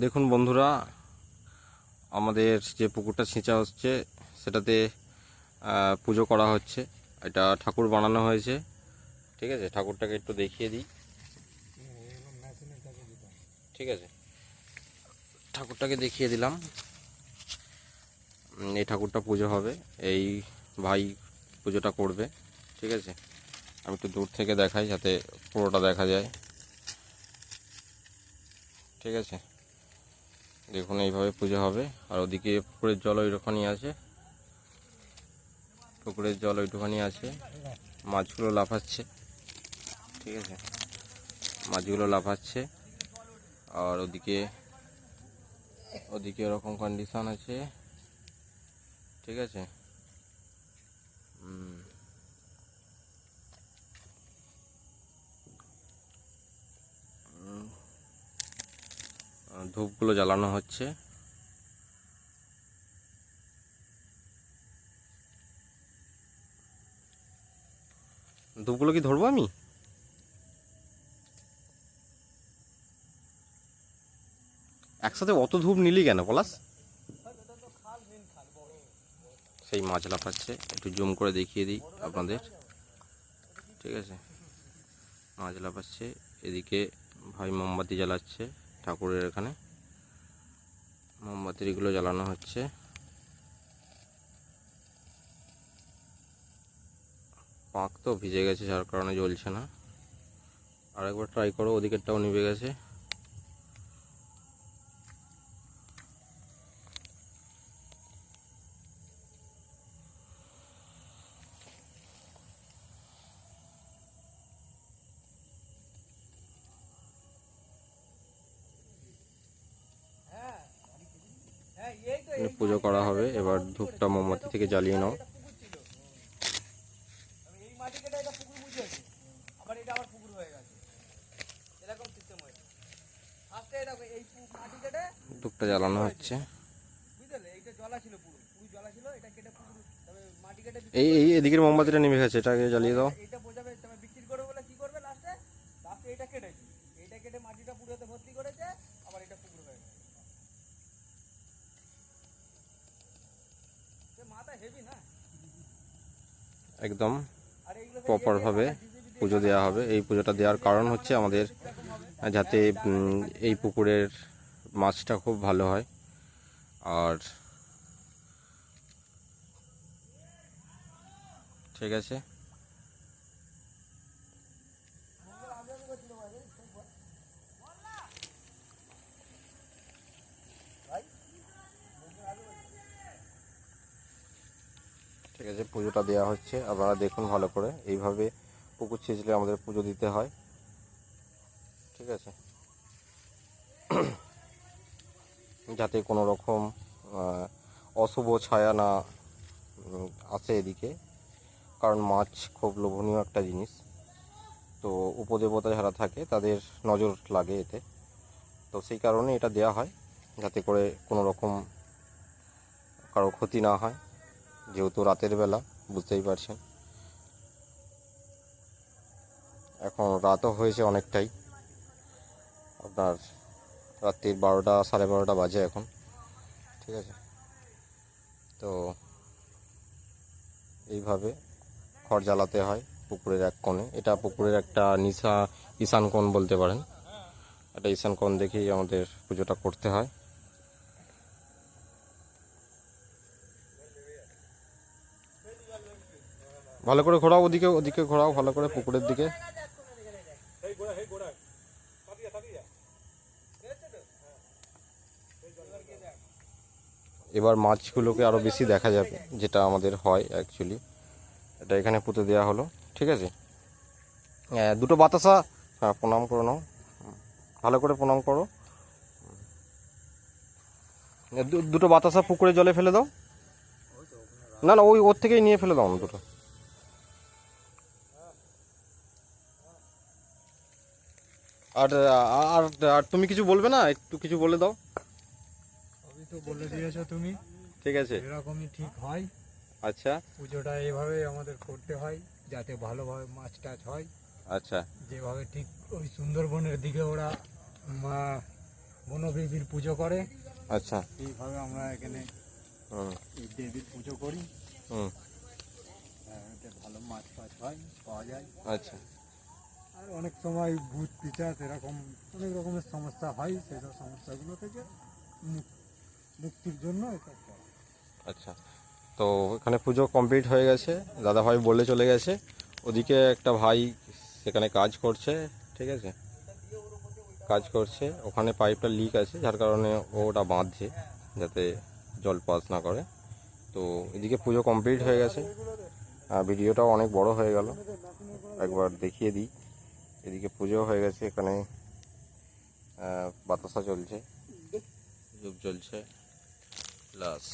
দেখুন বন্ধুরা, আমাদের যে পুকুরটা ছেঁচা হচ্ছে, সেটাতে পুজো করা হচ্ছে। এটা ঠাকুর বানানো হয়েছে। ঠিক আছে, ঠাকুরটাকে একটু দেখিয়ে দিই। ঠিক আছে। ঠাকুরটাকে দেখিয়ে দিলাম। এই ঠাকুরটা পুজো হবে। এই ভাই পুজোটা করবে। ঠিক আছে? আমি একটু দূর থেকে দেখাই যাতে পুরোটা দেখা যায়। ঠিক আছে? দেখুন এইভাবে পুজো হবে। আর ওদিকে পুকুরের জল ওইরকমই আছে। পুকুরের জল ওইটুখানি আছে। মাছগুলো লাফাচ্ছে। ঠিক আছে? মাছগুলো লাফাচ্ছে। আর ওদিকে ওদিকে এরকম কন্ডিশন আছে। ঠিক আছে? হুম। ধূপগুলো জ্বালানো হচ্ছে। ধূপগুলো কি ধরবো আমি? একসাথে অত ধূপ নিলি কেন পলাশ? সেই মাছ লাফাচ্ছে একটু জুম করে দেখিয়ে দিই আপনাদের। ঠিক আছে? মাছ লাফাচ্ছে এদিকে ভাই মোমবাতি জ্বালাচ্ছে। ঠাকুরের এখানে। মোমবাতিগুলো জ্বালানো হচ্ছে। পাঁক তো ভিজে গেছে, যার কারণে জ্বলছে না। আরেকবার ট্রাই করো, ওদিকেরটাও নিভে গেছে। পুজো করা হবে। এবার ধূপটা মোমবাতি থেকে জ্বালিয়ে নাও। ধূপটা জ্বালানো হচ্ছে। এই এই এদিকের মোমবাতিটা নেমে গেছে। এটাকে জ্বালিয়ে দাও এটা বোঝাবে তবে বিক্রি করবে বলে কি করবে লাস্টে লাস্টে এটা কেটেছে এটা কেটে মাটিটা পুরোতে ভর্তি করেছে আবার এটা পুকুর হয়ে গেছে সে মাথা হেভি না একদম প্রপারভাবে পুজো দেওয়া হবে। এই পুজোটা দেওয়ার কারণ হচ্ছে আমাদের যাতে এই পুকুরের মাছটা খুব ভালো হয়। আর ঠিক আছে। ঠিক আছে পুজোটা দেওয়া হচ্ছে, আপনারা দেখুন ভালো করে। এইভাবে পুকুর ছেঁচলে আমাদের পুজো দিতে হয়। ঠিক আছে? যাতে কোনো রকম অশুভ ছায়া না আসে এদিকে। কারণ মাছ খুব লোভনীয় একটা জিনিস। তো উপদেবতা যারা থাকে, তাদের নজর লাগে এতে। তো সেই কারণে এটা দেয়া হয়, যাতে করে কোনো রকম কারও ক্ষতি না হয়। যেহেতু রাতের বেলা, বুঝতেই পারছেন। এখন রাতও হয়েছে অনেকটাই। আপনার রাত্রির বারোটা, সাড়ে বারোটা বাজে এখন। ঠিক আছে? তো এইভাবে খড় জ্বালাতে হয় পুকুরের এক কোণে। এটা পুকুরের একটা নিশা ঈশান কোণ বলতে পারেন। একটা ঈশান কোণ দেখেই আমাদের পুজোটা করতে হয়। ভালো করে ঘোরাও ওদিকে ওদিকে ঘোরাও, ভালো করে পুকুরের দিকে। এবার মাছগুলোকে আরও বেশি দেখা যাবে, যেটা আমাদের হয় অ্যাকচুয়ালি এটা এখানে পুঁতে দেওয়া হলো, ঠিক আছে? দুটো বাতাসা হ্যাঁ প্রণাম করে নাও। ভালো করে প্রণাম করো। দুটো বাতাসা পুকুরে জলে ফেলে দাও। না না, ওই ওর থেকেই নিয়ে ফেলে দাও না দুটো। আর আর আর তুমি কিছু বলবে না? একটু কিছু বলে দাও। সবই তো বলে দিয়েছ তুমি। ঠিক আছে। এরকমই ঠিক হয়। আচ্ছা। পুজোটা এভাবে আমাদের করতে হয় যাতে ভালোভাবে মাছ টাছ হয়। আচ্ছা। যেভাবে ঠিক ওই সুন্দরবনের দিকে ওরা মা বনদেবীর পুজো করে আচ্ছা। এইভাবে আমরা এখানে দেবীর পুজো করি। হুম। ভালো মাছ ফাছ হয় পাওয়া যায়। আচ্ছা। আর অনেক সময় ভূত পিচাস এরকম অনেক রকমের সমস্যা হয়, সেসব সমস্যাগুলো থেকে মুক্তির জন্য এটা। আচ্ছা তো এখানে পুজো কমপ্লিট হয়ে গেছে দাদা ভাই বলে চলে গেছে, ওদিকে একটা ভাই সেখানে কাজ করছে, ঠিক আছে? কাজ করছে, ওখানে পাইপটা লিক আছে, যার কারণে ওটা বাঁধছে, যাতে জল পাস না করে। তো এদিকে পুজো কমপ্লিট হয়ে গেছে ভিডিওটাও অনেক বড় হয়ে গেল, একবার দেখিয়ে দিই। এদিকে পুজো হয়ে গেছে এখানে আহ, বাতাসা চলছে। ধূপ জ্বলছে প্লাস